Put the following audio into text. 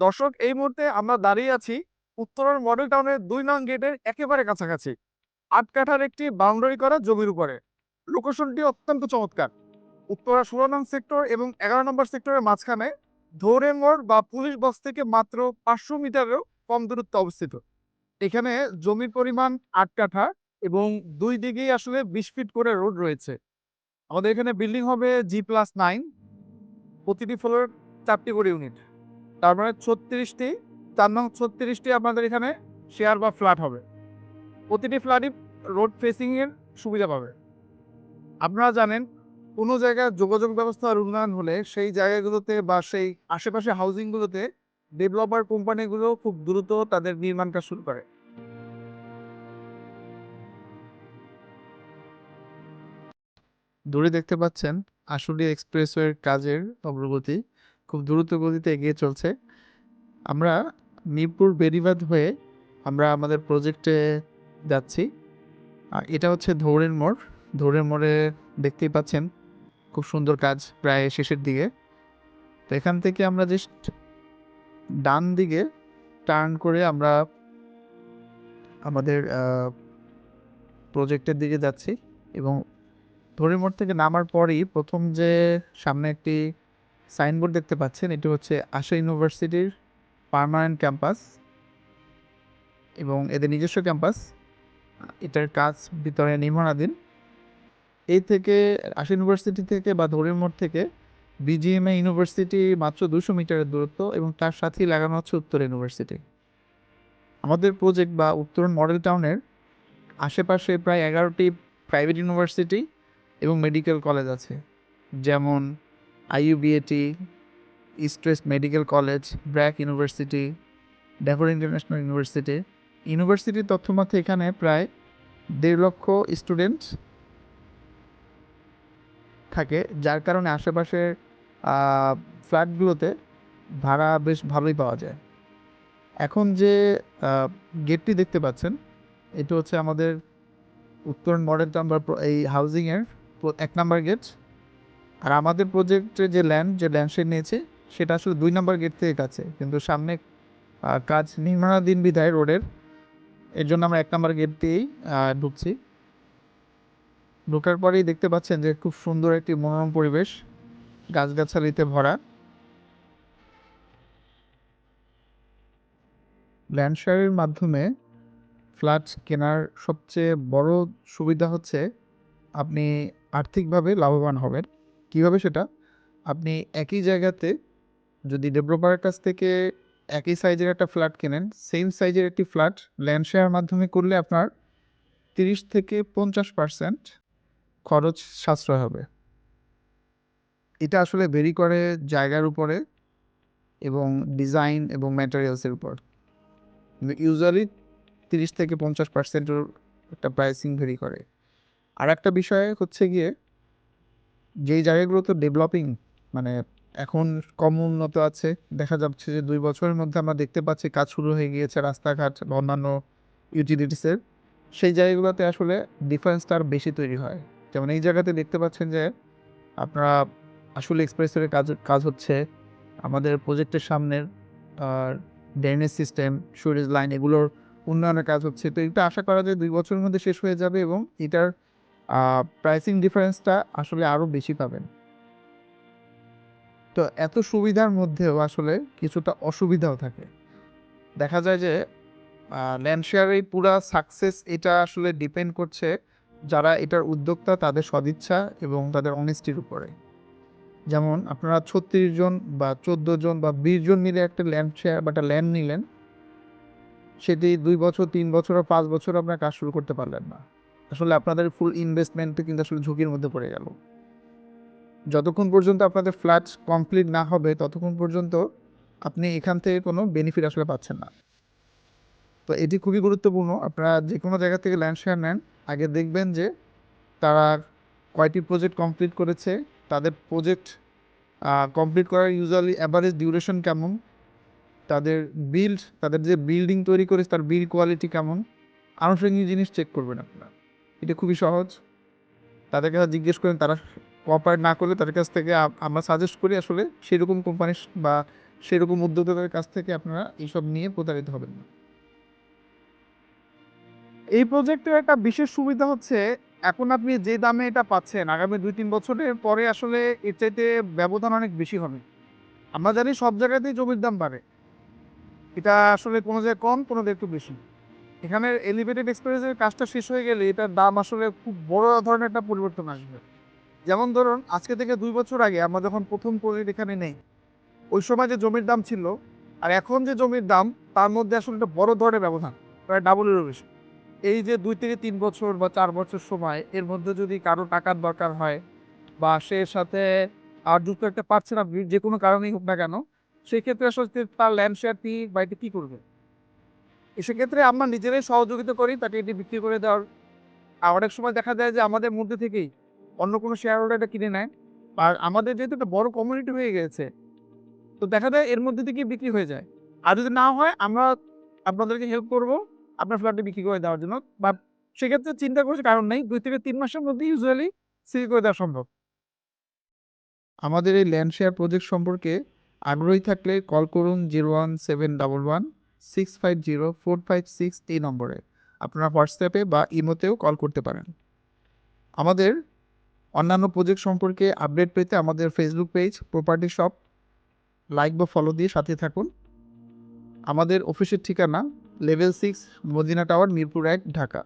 দর্শক, এই মুহূর্তে আমরা দাঁড়িয়ে আছি উত্তরার মডেল টাউনের দুই নং গেটের একেবারে কাছাকাছি আট কাঠার একটি বাউন্ডারি করা জমির উপরে। লোকেশনটি অত্যন্ত চমৎকার। উত্তরা ষোলো নং সেক্টর এবং এগারো নম্বর সেক্টরের মাঝখানে ধৌরের মোড় বা পুলিশ বক্স থেকে মাত্র পাঁচশো মিটারেরও কম দূরত্বে অবস্থিত। এখানে জমির পরিমাণ আট কাঠা এবং দুই দিকেই আসলে বিশ ফিট করে রোড রয়েছে। আমাদের এখানে বিল্ডিং হবে জি প্লাস নাইন প্রতিটি ফ্লোর চারটি করে ইউনিট তার মানে ছত্রিশটি, চার নং ছত্রিশটি আপনাদের এখানে শেয়ার বা ফ্ল্যাট হবে। প্রতিটি ফ্ল্যাটই রোড ফেসিংয়ের সুবিধা পাবে। আপনারা জানেন, কোনো জায়গায় যোগাযোগ ব্যবস্থার উন্নয়ন হলে সেই জায়গাগুলোতে বা সেই আশেপাশে হাউজিংগুলোতে ডেভেলপার কোম্পানিগুলো খুব দ্রুত তাদের নির্মাণ কাজ শুরু করে। দূরে দেখতে পাচ্ছেন, আশুলিয়া এক্সপ্রেসওয়ের কাজের অগ্রগতি। খুব দ্রুত গতিতে এগিয়ে চলছে। আমরা মিরপুর বেরিবাদ হয়ে আমরা আমাদের প্রজেক্টে যাচ্ছি। এটা হচ্ছে ধৌরের মোড়। ধৌরের মোড়ে দেখতেই পাচ্ছেন খুব সুন্দর কাজ প্রায় শেষের দিকে। তো এখান থেকে আমরা জাস্ট ডান দিকে টার্ন করে আমরা আমাদের প্রজেক্টের দিকে যাচ্ছি এবং ধরে মোড় থেকে নামার পরই প্রথম যে সামনে একটি সাইনবোর্ড দেখতে পাচ্ছেন, এটি হচ্ছে আশা ইউনিভার্সিটির পার্মানেন্ট ক্যাম্পাস এবং এদের নিজস্ব ক্যাম্পাস। এটার কাজ ভিতরে নির্মাণাধীন। এই থেকে, আশা ইউনিভার্সিটি থেকে বা ধরে মোড় থেকে বিজিএমএ ইউনিভার্সিটি মাত্র দুশো মিটারের দূরত্ব এবং তার সাথেই লাগানো হচ্ছে উত্তর ইউনিভার্সিটি। আমাদের প্রজেক্ট বা উত্তরণ মডেল টাউনের আশেপাশে প্রায় এগারোটি প্রাইভেট ইউনিভার্সিটি এবং মেডিকেল কলেজ আছে। যেমন IUBAT East West medical college BRAC university ডেভর international university ইউনিভার্সিটির তথ্যমতে এখানে প্রায় দেড় লক্ষ স্টুডেন্ট থাকে, যার কারণে আশেপাশের ফ্ল্যাটগুলোতে ভাড়া বেশ ভালোই পাওয়া যায়। এখন যে গেটটি দেখতে পাচ্ছেন, এটা হচ্ছে আমাদের উত্তরণ মডেল প্র- এই হাউজিংয়ের এক নাম্বার গেট আর আমাদের প্রজেক্টে যে ল্যান্ড যে ল্যান্ড শেড নিয়েছে, সেটা আসলে দুই নম্বর গেট থেকে কাছে। কিন্তু সামনে কাজ নির্মাণাধীন বিধায় রোডের, এর জন্য আমরা এক নম্বর গেট দিয়েই ঢুকছি। ঢোকার পরেই দেখতে পাচ্ছেন যে খুব সুন্দর একটি মনোরম পরিবেশ, গাছগাছালিতে ভরা। ল্যান্ড শেয়ারের মাধ্যমে ফ্ল্যাট কেনার সবচেয়ে বড় সুবিধা হচ্ছে, আপনি আর্থিকভাবে লাভবান হবেন। কীভাবে সেটা? আপনি একই জায়গাতে যদি ডেভেলপারের কাছ থেকে একই সাইজের একটা ফ্ল্যাট কেনেন সেম সাইজের একটি ফ্ল্যাট ল্যান্ড শেয়ার মাধ্যমে করলে আপনার তিরিশ থেকে পঞ্চাশ পার্সেন্ট খরচ সাশ্রয় হবে। এটা আসলে ভেরি করে জায়গার উপরে এবং ডিজাইন এবং ম্যাটেরিয়ালসের উপর। ইউজুয়ালি তিরিশ থেকে পঞ্চাশ পার্সেন্টের একটা প্রাইসিং ভেরি করে। আর একটা বিষয় হচ্ছে গিয়ে যেই জায়গাগুলোতে ডেভেলপিং মানে এখন কম উন্নত আছে। দেখা যাচ্ছে যে দুই বছরের মধ্যে আমরা দেখতে পাচ্ছি কাজ শুরু হয়ে গিয়েছে রাস্তাঘাট বা অন্যান্য ইউটিলিটিসের সেই জায়গাগুলোতে আসলে ডিফারেন্সটা আর বেশি তৈরি হয়। যেমন এই জায়গাতে দেখতে পাচ্ছেন যে আপনারা আসলে এক্সপ্রেসের কাজ কাজ হচ্ছে। আমাদের প্রজেক্টের সামনের, আর ড্রেনেজ সিস্টেম সুরেজ লাইন এগুলোর উন্নয়নের কাজ হচ্ছে। তো এটা আশা করা যায় দুই বছরের মধ্যে শেষ হয়ে যাবে এবং এটার প্রাইসিং ডিফারেন্সটা আসলে আরও বেশি পাবেন। তো এত সুবিধার মধ্যেও আসলে কিছুটা অসুবিধাও থাকে। দেখা যায় যে ল্যান্ড শেয়ারের পুরা সাকসেস এটা আসলে ডিপেন্ড করছে যারা এটার উদ্যোক্তা, তাদের সদিচ্ছা এবং তাদের অনেস্টির উপরে। যেমন আপনারা ছত্রিশ জন বা চোদ্দ জন বা বিশ জন মিলে একটা ল্যান্ড শেয়ার বা একটা ল্যান্ড নিলেন, সেটি দুই বছর, তিন বছর বা পাঁচ বছর আপনার কাজ শুরু করতে পারলেন না। আসলে আপনাদের ফুল ইনভেস্টমেন্টটা কিন্তু আসলে ঝুঁকির মধ্যে পড়ে গেল। যতক্ষণ পর্যন্ত আপনাদের ফ্ল্যাট কমপ্লিট না হবে, ততক্ষণ পর্যন্ত আপনি এখান থেকে কোনো বেনিফিট আসলে পাচ্ছেন না। তো এটি খুবই গুরুত্বপূর্ণ। আপনারা যে কোনো জায়গা থেকে ল্যান্ড শেয়ার নেন, আগে দেখবেন যে তারা কয়টি প্রজেক্ট কমপ্লিট করেছে, তাদের প্রজেক্ট কমপ্লিট করার ইউজুয়ালি অ্যাভারেজ ডিউরেশন কেমন, তাদের বিল্ড তাদের যে বিল্ডিং তৈরি করেছে, তার বিল্ড কোয়ালিটি কেমন, আনুষঙ্গিক জিনিস চেক করবেন আপনারা। এটা খুবই সহজ। তাদের কাছে জিজ্ঞেস করেন, তারা কোঅপারেট না করলে তাদের কাছ থেকে আমরা সাজেস্ট করি আসলে সেরকম কোম্পানি বা সেরকম উদ্যোক্তাদের কাছ থেকে আপনারা এইসব নিয়ে প্রতারিত হবেন না। এই প্রজেক্টের একটা বিশেষ সুবিধা হচ্ছে, এখন আপনি যে দামে এটা পাচ্ছেন, আগামী দুই তিন বছরের পরে আসলে এর চাইতে ব্যবধান অনেক বেশি হবে। আমরা জানি সব জায়গাতেই জমির দাম বাড়ে। এটা আসলে কোনো জায়গায় কম, কোনো জায়গায় একটু বেশি। এখানে এলিভেটেড এক্সপ্রেসের কাজটা শেষ হয়ে গেলে এটার দাম আসলে খুব বড় ধরনের একটা পরিবর্তন আসবে। যেমন ধরুন, আজকে থেকে দুই বছর আগে আমরা যখন প্রথম প্রজেক্ট এখানে নেই, ওই সময় যে জমির দাম ছিল, আর এখন যে জমির দাম, তার মধ্যে আসলে একটা বড় ধরনের ব্যবধান, প্রায় ডাবলেরও বেশি। এই যে দুই থেকে তিন বছর বা চার বছর সময়, এর মধ্যে যদি কারও টাকার দরকার হয়, বা সে সাথে আর যুক্ত একটা পারছে না, যে কোনো কারণেই হোক না কেন, সেক্ষেত্রে আসলে তার ল্যান্ড শেয়ারটি বাড়িতে কী করবে? সেক্ষেত্রে আমরা নিজেরাই সহযোগিতা করি, তাকে এটি বিক্রি করে দেওয়ার। আর অনেক সময় দেখা যায় যে আমাদের মধ্যে থেকেই অন্য কোনো শেয়ার হোল্ডার এটা কিনে নেয়। আর আমাদের যেহেতু একটা বড় কমিউনিটি হয়ে গেছে, তো দেখা যায় এর মধ্যে থেকেই বিক্রি হয়ে যায়। আর যদি না হয়, আমরা আপনাদেরকে হেল্প করব আপনার ফ্ল্যাটটি বিক্রি করে দেওয়ার জন্য। বা সেক্ষেত্রে চিন্তা করার কারণ নেই, দুই থেকে তিন মাসের মধ্যে ইউজুয়ালি সিল করে দেওয়া সম্ভব। আমাদের এই ল্যান্ড শেয়ার প্রজেক্ট সম্পর্কে আগ্রহী থাকলে কল করুন zero one seven double one six five zero four five six এই নম্বরে। আপনারা হোয়াটসঅ্যাপে বা ইমোতেও কল করতে পারেন। আমাদের অন্যান্য প্রজেক্ট সম্পর্কে আপডেট পেতে আমাদের Facebook page property shop like বা ফলো দিয়ে সাথে থাকুন। আমাদের অফিসের ঠিকানা level six Madina tower Mirpur এক, ঢাকা।